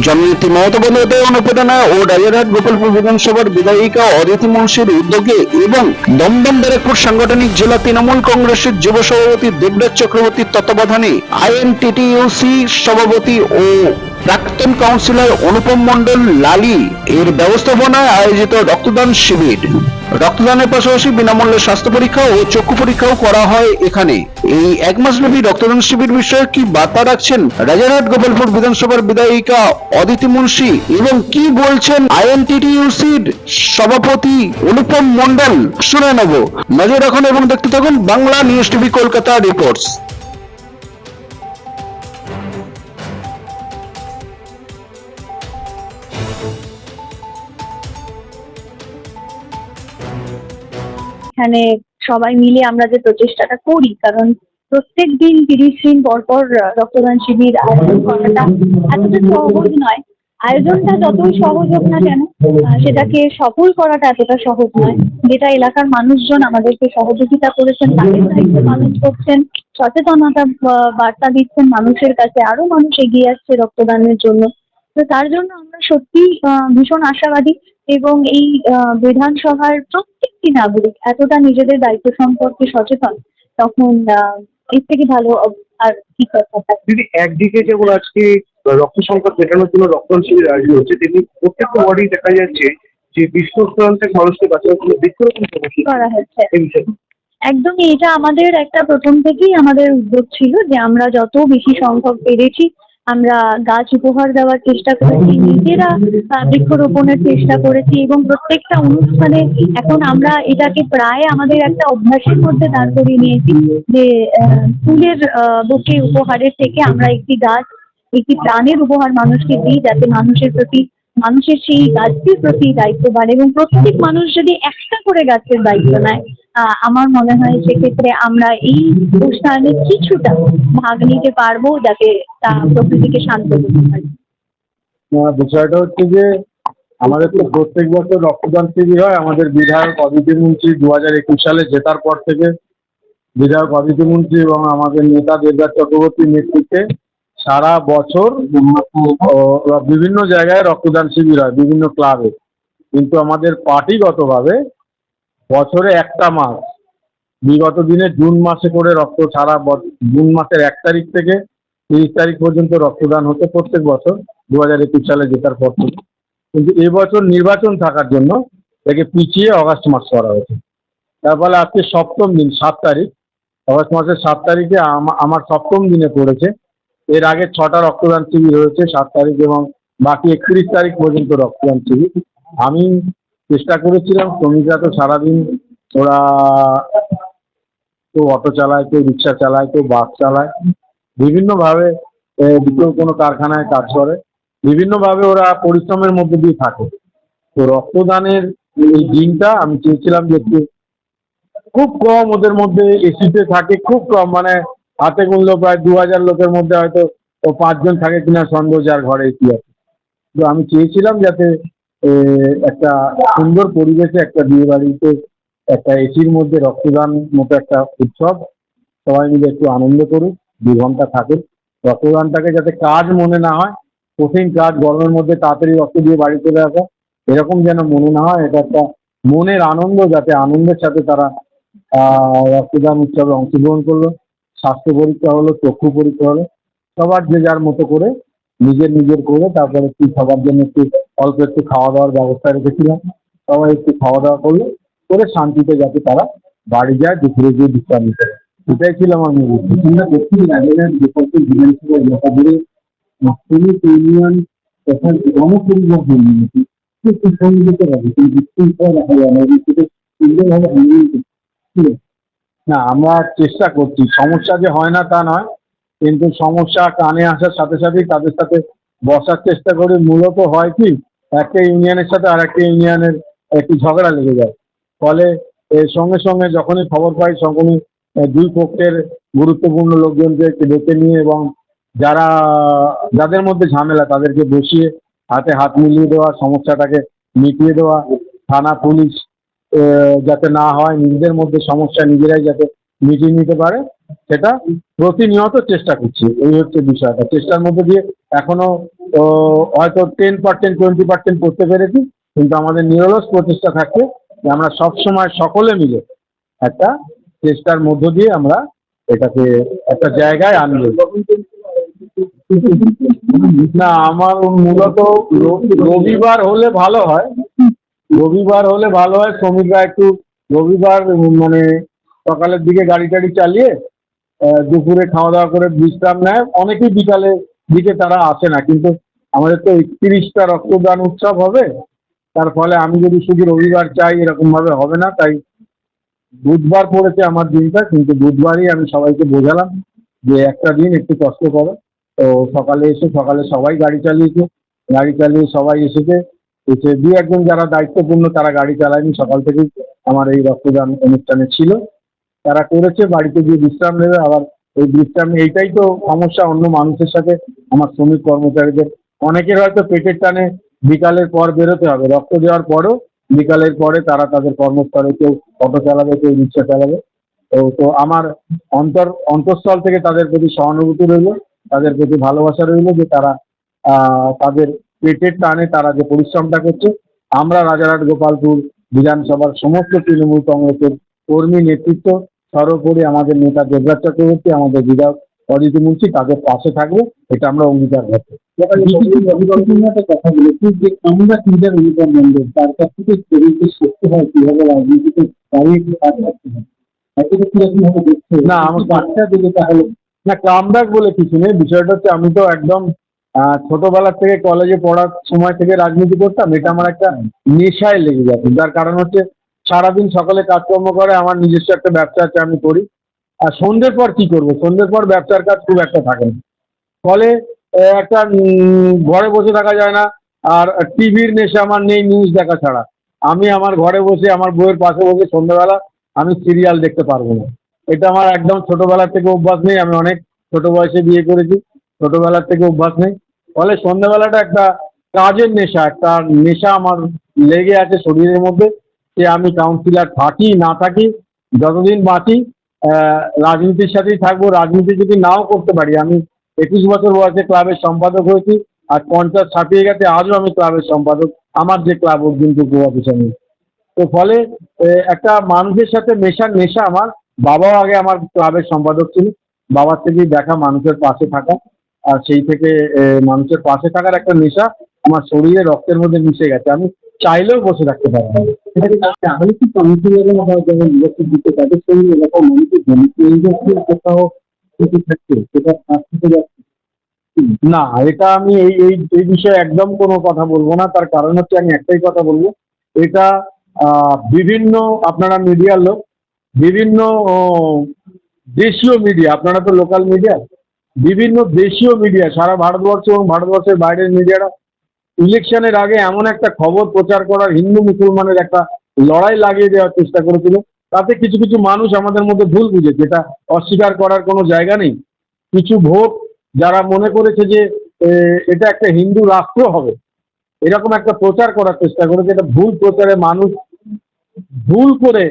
জননেত্রী মমতা বন্দ্যোপাধ্যায় অনুপ্রেরণায় ও রাজারহাট গোপালপুর বিধানসভার বিধায়িকা অদিতি মুন্সির উদ্যোগে এবং দমদম ব্যারাকপুর সাংগঠনিক জেলা তৃণমূল কংগ্রেসের যুব সভাপতি দেবরাজ চক্রবর্তীর তত্ত্বাবধানে আইএনটিটিউসি সভাপতি ও প্রাক্তন কাউন্সিলর অনুপম মণ্ডল লালি এর ব্যবস্থাপনায় আয়োজিত রক্তদান শিবির। রক্তদানের পাশাপাশি বিনামূল্যে স্বাস্থ্য পরীক্ষা ও চক্ষু পরীক্ষাও করা হয় এখানে। এই এক মাসব্যাপী রক্তদান শিবির বিষয়ে কি বার্তা রাখছেন রাজারহাট গোপালপুর বিধানসভার বিধায়িকা অদিতি মুন্সি এবং কি বলছেন আইএনটিটিইউসির সভাপতি অনুপম মণ্ডল? শুনে নেব। নজর রাখুন এবং দেখতে থাকুন Bangla news TV Kolkata reports. এখানে সবাই মিলে আমরা যে প্রচেষ্টাটা করি, কারণ প্রত্যেক দিন তিরিশ দিন পর পর রক্তদান শিবির আয়োজন করাটা এতটা সহজ নয়। আয়োজনটা যতই সহজ হোক না কেন সেটাকে সফল করাটা এতটা সহজ নয়। যেটা এলাকার মানুষজন আমাদেরকে সহযোগিতা করেছেন, তাদের দায়িত্ব পালন করছেন, সচেতনতা বার্তা দিচ্ছেন, মানুষের কাছে আরও মানুষ এগিয়ে আসছে রক্তদানের জন্য। তো তার জন্য আমরা সত্যি ভীষণ আশাবাদী এবং এই বিধানসভার প্রত্যেকটি নাগরিক এতটা নিজেদের দায়িত্ব সম্পর্কে সচেতন তখন এর থেকে ভালো আর কি কথা দিদি একদিকে যেমন আজকে রক্ত সংকট মেটানোর জন্য রক্তদান শিবির আয়োজন হচ্ছে তেমনি প্রত্যেকটা ওয়ার্ডেই দেখা যাচ্ছে যে বিশ্ব প্রান্তের মানুষকে বাঁচানোর জন্য বৃক্ষরোপণ করা হচ্ছে। একদমই এটা আমাদের একটা প্রথম থেকেই আমাদের উদ্যোগ ছিল যে আমরা যত বেশি সংখ্যক পেরেছি আমরা গাছ উপহার দেওয়ার চেষ্টা করেছি, নিজেরা বৃক্ষরোপণের চেষ্টা করেছি এবং প্রত্যেকটা অনুষ্ঠানে এখন আমরা এটাকে প্রায় আমাদের একটা অভ্যাসের মধ্যে দাঁড় করিয়ে নিয়েছি যে ফুলের বুকে উপহারের থেকে আমরা একটি গাছ, একটি প্রাণের উপহার মানুষকে দিই যাতে মানুষের প্রতি, মানুষের সেই গাছটির প্রতি দায়িত্ব বাড়ে এবং প্রত্যেক মানুষ যদি একটা করে গাছের দায়িত্ব নেয় আমার মনে হয় সেক্ষেত্রে আমরা এই উষ্ঠানে কিছুটা ভাগ নিতে পারব যাতে তা প্রকৃতিকে শান্ত করতে বিষয়টা হচ্ছে যে আমাদের তো প্রত্যেক বছর রক্তদান শিবির হয়। আমাদের বিধায়ক অদিতি মন্ত্রী দু হাজার একুশ সালে জেতার পর থেকে বিধায়ক অদিতি মন্ত্রী এবং আমাদের নেতা দেবরাজ চক্রবর্তীর নেতৃত্বে সারা বছর বিভিন্ন জায়গায় রক্তদান শিবির হয়, বিভিন্ন ক্লাবে। কিন্তু আমাদের পার্টিগতভাবে বছরে একটা মাস। বিগত দিনে জুন মাসে করে রক্ত ব- জুন মাসের এক তারিখ থেকে তিরিশ তারিখ পর্যন্ত রক্তদান হতো প্রত্যেক বছর দু হাজার একুশ সালে জেতার পর থেকে। কিন্তু এবছর নির্বাচন থাকার জন্য একে পিছিয়ে অগাস্ট মাস করা হয়েছে। তার ফলে আজকে সপ্তম দিন, সাত তারিখ। অগাস্ট মাসের সাত তারিখে আমা- আমার সপ্তম দিনে পড়েছে। এর আগে ছটা রক্তদান শিবির হয়েছে, সাত তারিখ এবং বাকি একত্রিশ তারিখ পর্যন্ত রক্তদান শিবির। আমি চেষ্টা করেছিলাম, শ্রমিকরা তো সারাদিন ওরা কেউ অটো চালায়, কেউ রিক্সা চালায়, কেউ বাস চালায়। বিভিন্নভাবে কেউ কোনো কারখানায় কাজ করে। বিভিন্নভাবে ওরা পরিশ্রমের মধ্যে দিয়ে থাকে। তো রক্তদানের এই দিনটা আমি চেয়েছিলাম যে খুব কম ওদের মধ্যে এসিতে থাকে, খুব কম। মানে হাতে গুনলো প্রায় দু হাজার লোকের মধ্যে হয়তো ও পাঁচজন থাকে কিনা সন্দেহ যার ঘরে এসি আছে। তো আমি চেয়েছিলাম যাতে একটা সুন্দর পরিবেশে একটা বিয়ে বাড়িতে একটা এসির মধ্যে রক্তদান মতো একটা উৎসব। সবাই মিলে একটু আনন্দ করুক, দু ঘণ্টা থাকুক। রক্তদানটাকে যাতে কাজ মনে না হয়, কঠিন কাজ, গরমের মধ্যে তাড়াতাড়ি রক্ত দিয়ে বাড়ি চলে আসা, এরকম যেন মনে না হয়, এটা একটা মনের আনন্দ যাতে আনন্দের সাথে তারা রক্তদান উৎসবে অংশগ্রহণ করল। স্বাস্থ্য পরীক্ষা হলো, চক্ষু পরীক্ষা হলো, সবার যে যার মতো করে নিজের নিজের করে তারপরে একটু সবার জন্য একটু অল্প একটু খাওয়া দাওয়ার ব্যবস্থা রেখেছিলাম। সবাই একটু খাওয়া দাওয়া করল, করে শান্তিতে যাতে তারা বাড়ি যায়, দুপুরে গিয়ে বিশ্রাম নিতে। এটাই ছিল আমার মূল উদ্দেশ্য। আমরা দেখছি রাজের বিকল্প বিধানসভা এলাকা জুড়ে শ্রমিক ইউনিয়ন তথা গণপরিবহন নীতি খুব সুসংগঠিত হবে। কিন্তু বিশৃঙ্খলা দেখা যায় না। সেটা সুন্দরভাবে হ্যান্ডেল না, আমরা চেষ্টা করছি। সমস্যা যে হয় না তা নয়। কিন্তু সমস্যা কানে আসার সাথে সাথেই তাদের সাথে বসার চেষ্টা করি। মূলত হয় কি, একটা ইউনিয়নের সাথে আর একটা ইউনিয়নের একটি ঝগড়া লেগে যায়। ফলে এর সঙ্গে সঙ্গে যখনই খবর পাই, তখনই দুই পক্ষের গুরুত্বপূর্ণ লোকজনকে ডেকে নিয়ে এবং যারা, যাদের মধ্যে ঝামেলা তাদেরকে বসিয়ে হাতে হাত মিলিয়ে দেওয়া, সমস্যাটাকে মিটিয়ে দেওয়া, থানা, পুলিশ যাতে না হয়, নিজেদের মধ্যে সমস্যা নিজেরাই যাতে মিটিয়ে নিতে পারে। সেটা প্রতিনিয়ত চেষ্টা করছি, এই হচ্ছে বিষয়টা। চেষ্টার মধ্যে দিয়ে এখনও হয়তো টেন পার্সেন্ট টোয়েন্টি পার্সেন্ট করতে পেরেছি, কিন্তু আমাদের নিরলস প্রচেষ্টা থাকছে যে আমরা সবসময় সকলে মিলে একটা চেষ্টার মধ্য দিয়ে আমরা এটাকে একটা জায়গায় আনব। না, আমার মূলত রবিবার হলে ভালো হয়। রবিবার হলে ভালো হয়, শ্রমিকরা একটু রবিবার মানে সকালের দিকে গাড়ি টাড়ি চালিয়ে দুপুরে খাওয়া দাওয়া করে বিশ্রাম নেয়। অনেকেই বিকালে দিকে তারা আসে না, কিন্তু আমাদের তো একত্রিশটা রক্তদান উৎসব হবে। তার ফলে আমি যদি শুধু রবিবার চাই এরকম ভাবে হবে না। তাই বুধবার পড়েছে আমার দিনটা, কিন্তু বুধবারই আমি সবাইকে বোঝালাম যে একটা দিন একটু কষ্ট করো। তো সকালে এসে, সকালে সবাই গাড়ি চালিয়েছে। গাড়ি চালিয়ে সবাই এসেছে। এসে দু একজন যারা দায়িত্বপূর্ণ, তারা গাড়ি চালায়নি। সকাল থেকেই আমার এই রক্তদান অনুষ্ঠানে ছিল। তারা করেছে, বাড়িতে গিয়ে বিশ্রাম নেবে। আবার এই বিশ্রাম এইটাই তো সমস্যা, অন্য মানুষের সাথে আমার শ্রমিক কর্মচারীদের। অনেকের হয়তো পেটের টানে বিকালের পর বেরোতে হবে, রক্ত দেওয়ার পরও বিকালের পরে তারা তাদের কর্মস্থলে কেউ অটো চালাবে, কেউ রিক্সা চালাবে। তো তো আমার অন্তর, অন্তঃস্থল থেকে তাদের প্রতি সহানুভূতি রইল, তাদের প্রতি ভালোবাসা রইল যে তারা তাদের পেটের টানে তারা যে পরিশ্রমটা করছে। আমরা রাজারহাট, গোপালপুর বিধানসভার সমস্ত তৃণমূল কংগ্রেসের কর্মী নেতৃত্ব সর্বোপরি আমাদের নেতা দেবরাজ চক্রবর্তী আমাদের বিধায়ক অজিত মুন্সি তাদের পাশে থাকবে। এটা আমরা অঙ্গীকার করছি কথা বলেছি যে আমরা ক্রীড়ার অধিকার মন্ডল তার কাছ থেকে শরীরকে শিখতে হয় কীভাবে রাজনীতিতে দাঁড়িয়ে কাজ করতে হয়। এটাকে কীরকম ভাবে দেখছে না, আমার- বাচ্চা দিলে তাহলে না কামব্যাক বলে কিছু নেই। বিষয়টা হচ্ছে আমি তো একদম আহ, ছোটবেলা থেকে কলেজে পড়ার সময় থেকে রাজনীতি করতাম। এটা আমার একটা নেশায় লেগে গেছে। যার কারণ হচ্ছে সারাদিন সকালে কাজকর্ম করে, আমার নিজস্ব একটা ব্যবসা আছে, আমি করি। আর সন্ধ্যের পর কি করব? সন্ধ্যের পর ব্যবসার কাজ খুব একটা থাকে না। ফলে একটা ঘরে বসে থাকা যায় না, আর টিভির নেশা আমার নেই নিউজ দেখা ছাড়া। আমি আমার ঘরে বসে, আমার বইয়ের পাশে বসে সন্ধ্যেবেলা আমি সিরিয়াল দেখতে পারব না। এটা আমার একদম ছোটবেলা থেকে অভ্যাস নেই, আমি অনেক ছোট বয়সে বিয়ে করেছি, ছোটবেলার থেকে অভ্যাস নেই। ফলে সন্ধ্যাবেলাটা একটা কাজের নেশা, একটা নেশা আমার লেগে আছে শরীরের মধ্যে যে আমি কাউন্সিলর থাকি, না থাকি, যতদিন বাঁচি রাজনীতির সাথেই থাকব, রাজনীতি যদি নাও করতে পারি, আমি একুশ বছর বয়সে ক্লাবের সম্পাদক হয়েছি, আর পঞ্চাশ ছাপিয়ে গেছে, আজও আমি ক্লাবের সম্পাদক, আমার যে ক্লাব গোয়া পিছনে তো ফলে একটা মানুষের সাথে মেশার নেশা আমার, বাবাও আগে আমার ক্লাবের সম্পাদক ছিল, বাবার থেকেই দেখা মানুষের পাশে থাকা, আর সেই থেকে মানুষের পাশে থাকার একটা নেশা, আমার শরীরে রক্তের মধ্যে মিশে গেছে। আমি চাইলেও বসে রাখতে পারব না। তাহলে কি বা যারা দিতে তাদের সঙ্গে এলাকার মানুষের জনপ্রিয় কোথাও কিছু থাকছে সেটা থেকে যাচ্ছে? না এটা আমি এই এই এই বিষয়ে একদম কোনো কথা বলব না। তার কারণ হচ্ছে আমি একটাই কথা বলব। এটা বিভিন্ন আপনারা মিডিয়ার লোক বিভিন্ন দেশীয় মিডিয়া আপনারা তো লোকাল মিডিয়া বিভিন্ন দেশীয় মিডিয়া সারা ভারতবর্ষ এবং ভারতবর্ষের বাইরের মিডিয়ারা ইলেকশনের আগে এমন একটা খবর প্রচার করার হিন্দু মুসলমানের একটা লড়াই লাগিয়ে দেওয়ার চেষ্টা করেছিল। তাতে কিছু কিছু মানুষ আমাদের মধ্যে ভুল বুঝেছে। এটা অস্বীকার করার কোনো জায়গা নেই। কিছু ভোট যারা মনে করেছে যে এটা একটা হিন্দু রাষ্ট্র হবে, এরকম একটা প্রচার করার চেষ্টা করেছে। এটা ভুল প্রচারে মানুষ, ভুল করে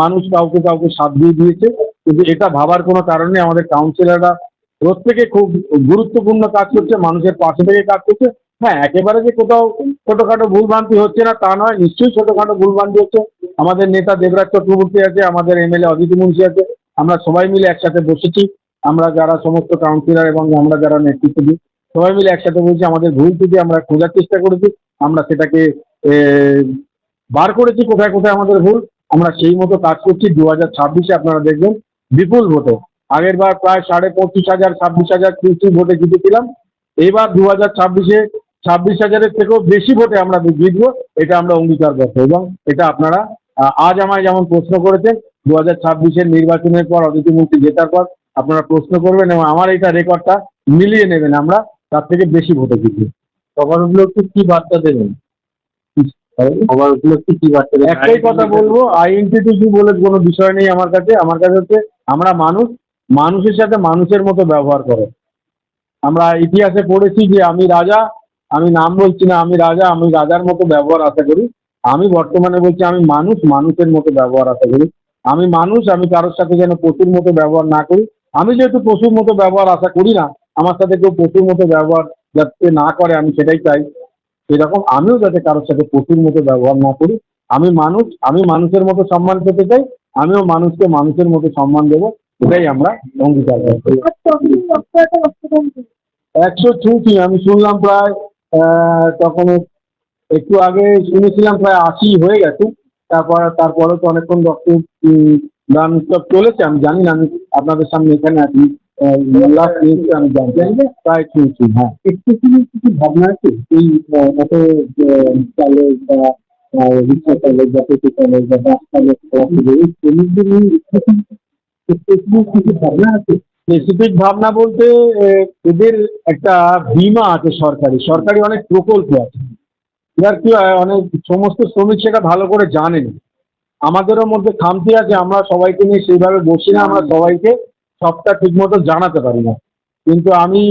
মানুষ কাউকে কাউকে সাথ দিয়ে দিয়েছে। কিন্তু এটা ভাবার কোনো কারণে আমাদের কাউন্সিলররা প্রত্যেকে খুব গুরুত্বপূর্ণ কাজ করছে, মানুষের পাশে থেকে কাজ করছে। হ্যাঁ একেবারে যে কোথাও ছোটোখাটো ভুলভ্রান্তি হচ্ছে না, তা নয়, নিশ্চয়ই ছোটোখাটো ভুলভ্রান্তি হচ্ছে। আমাদের নেতা দেবরাজ চক্রবর্তী আছে, আমাদের এমএলএ অদিতি মুন্সি আছে, আমরা সবাই মিলে একসাথে বসেছি। আমরা যারা সমস্ত কাউন্সিলর এবং আমরা যারা নেতৃত্ব দিই, সবাই মিলে একসাথে বলছি আমাদের ভুল থেকে আমরা খোঁজার চেষ্টা করেছি। আমরা সেটাকে বার করেছি কোথায় কোথায় আমাদের ভুল। আমরা সেই মতো কাজ করছি। দু হাজার ছাব্বিশে আপনারা দেখবেন বিপুল ভোটে। আগের বার প্রায় সাড়ে পঁচিশ হাজার, ছাব্বিশ হাজার ত্রিশটি ভোটে জিতেছিলাম। এইবার দু হাজার ছাব্বিশে ছাব্বিশ হাজারের থেকেও বেশি ভোটে আমরা জিতবো এটা আমরা অঙ্গীকার করব এবং এটা আপনারা আজ আমায় যেমন প্রশ্ন করেছেন দু হাজার ছাব্বিশের নির্বাচনের পর অদিতি মুক্তি জেতার পর আপনারা প্রশ্ন করবেন এবং আমার এইটা রেকর্ডটা মিলিয়ে নেবেন আমরা তার থেকে বেশি ভোটে জিতবো। সবার উপলক্ষে কি বার্তা দেবেন? সবার উপলক্ষে কি বার্তা দেবেন? একটাই কথা বলব আইডেন্টিটি বলে কোনো বিষয় নেই আমার কাছে আমার কাছে হচ্ছে আমরা মানুষ মানুষের সাথে মানুষের মতো ব্যবহার করে। আমরা ইতিহাসে পড়েছি যে আমি রাজা আমি নাম বলছি না আমি রাজা আমি রাজার মতো ব্যবহার আশা করি। আমি বর্তমানে বলছি আমি মানুষ মানুষের মতো ব্যবহার আশা করি। আমি মানুষ আমি কারোর সাথে যেন পশুর মতো ব্যবহার না করি। আমি যেহেতু পশুর মতো ব্যবহার আশা করি না আমার সাথে কেউ পশুর মতো ব্যবহার যাতে না করে আমি সেটাই চাই। সেরকম আমিও যাতে কারোর সাথে পশুর মতো ব্যবহার না করি। আমি মানুষ আমি মানুষের মতো সম্মান পেতে চাই আমিও মানুষকে মানুষের মতো সম্মান দেবো এটাই আমরা অঙ্গীকার করি। একশো ছুঁচি আমি শুনলাম প্রায় তখন একটু আগে শুনেছিলাম প্রায় আশি হয়ে গেছে। তারপর তারপরে তো অনেকক্ষণ ডক্টর দান উৎসব চলেছে আমি জানি না আমি আপনাদের সামনে এখানে আছি। লাস্ট নিউজটা আমি জানতে প্রায় শুনছি হ্যাঁ। একটু কিছু ভাবনা আছে? এই বা রিক্সা বা টোটো চালক বা বাস চালক শ্রমিকদের নিয়ে কিছু ভাবনা আছে? স্পেসিফিক ভাবনা বলতে এদের একটা বীমা আছে সরকারি। সরকারি অনেক প্রকল্প আছে। এবার কি হয়, অনেক সমস্ত শ্রমিক সেটা ভালো করে জানেন। আমাদেরও মধ্যে খামতি আছে, আমরা সবাইকে নিয়ে সেইভাবে বসি না, আমরা সবাইকে সবটা ঠিকমতো জানাতে পারি না। কিন্তু আমি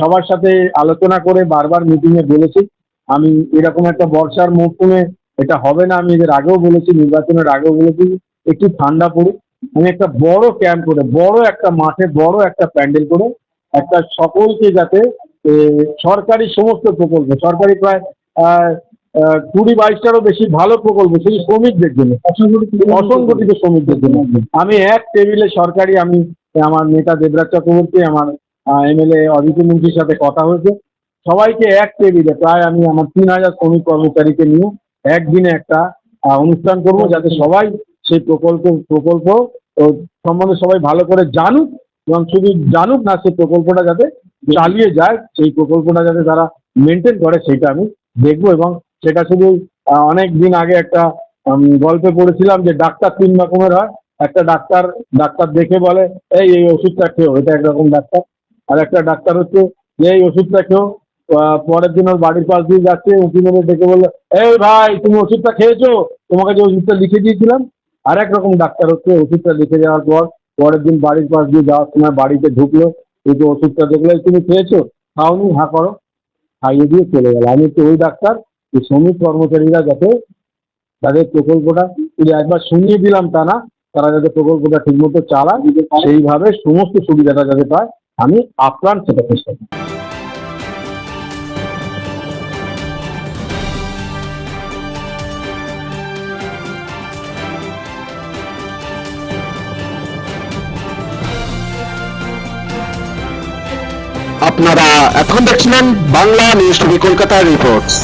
সবার সাথে আলোচনা করে বারবার মিটিংয়ে বলেছি, আমি এরকম একটা বর্ষার মৌসুমে এটা হবে না, আমি এদের আগেও বলেছি, নির্বাচনের আগেও বলেছি, একটু ঠান্ডা পড়ুক। আমি একটা বড় ক্যাম্প করে, বড় একটা মাঠে, বড় একটা প্যান্ডেল করে একটা সকলকে যাতে সরকারি সমস্ত প্রকল্প, সরকারি প্রায় কুড়ি বাইশটারও বেশি ভালো প্রকল্প সেই শ্রমিকদের জন্য, অসংগঠিত শ্রমিকদের জন্য। আমি এক টেবিলে সরকারি, আমি, আমার নেতা দেবরাজ চক্রবর্তী, আমার এমএলএ অজিত মুন্সির সাথে কথা হয়েছে। সবাইকে এক টেবিলে, প্রায় আমি আমার তিন হাজার শ্রমিক কর্মচারীকে নিয়ে একদিনে একটা অনুষ্ঠান করব, যাতে সবাই সেই প্রকল্প প্রকল্প সম্বন্ধে সবাই ভালো করে জানুক, এবং শুধু জানুক না, সেই প্রকল্পটা যাতে চালিয়ে যায়, সেই প্রকল্পটা যাতে তারা মেনটেন করে, সেটা আমি দেখব, এবং সেটা শুধু অনেক দিন আগে একটা গল্পে পড়েছিলাম যে ডাক্তার তিন রকমের হয়। একটা ডাক্তার ডাক্তার দেখে বলে, এই এই ওষুধটা খেও। এটা একরকম ডাক্তার। আর একটা ডাক্তার হচ্ছে, যে এই ওষুধটা খেও। পরের দিন ওর বাড়ির পাশ দিয়ে যাচ্ছে, উঁকি মেরে দেখে বলল, এই ভাই, তুমি ওষুধটা খেয়েছো? তোমাকে যে ওষুধটা লিখে দিয়েছিলাম আর এক রকম ডাক্তার হচ্ছে, ওষুধটা লিখে যাওয়ার পর পরের দিন বাড়ির পাশ দিয়ে যাওয়ার সময় বাড়িতে ঢুকলো যে ওষুধটা দেখল, "এই তুমি খেয়েছো? খাওনি? হ্যাঁ করো। খাইয়ে দিয়ে চলে গেল। আমি হচ্ছে ওই ডাক্তার, যে শ্রমিক কর্মচারীরা যাতে তাদের প্রকল্পটা একবার শুনিয়ে দিলাম তা না, তারা যাতে প্রকল্পটা ঠিকমতো চালায়, সেইভাবে সমস্ত সুবিধাটা যাতে পায়, আমি আপ্রাণ সেটা চেষ্টা করি আপনারা এখন দেখছিলেন বাংলা নিউজ টিভি কলকাতার রিপোর্টস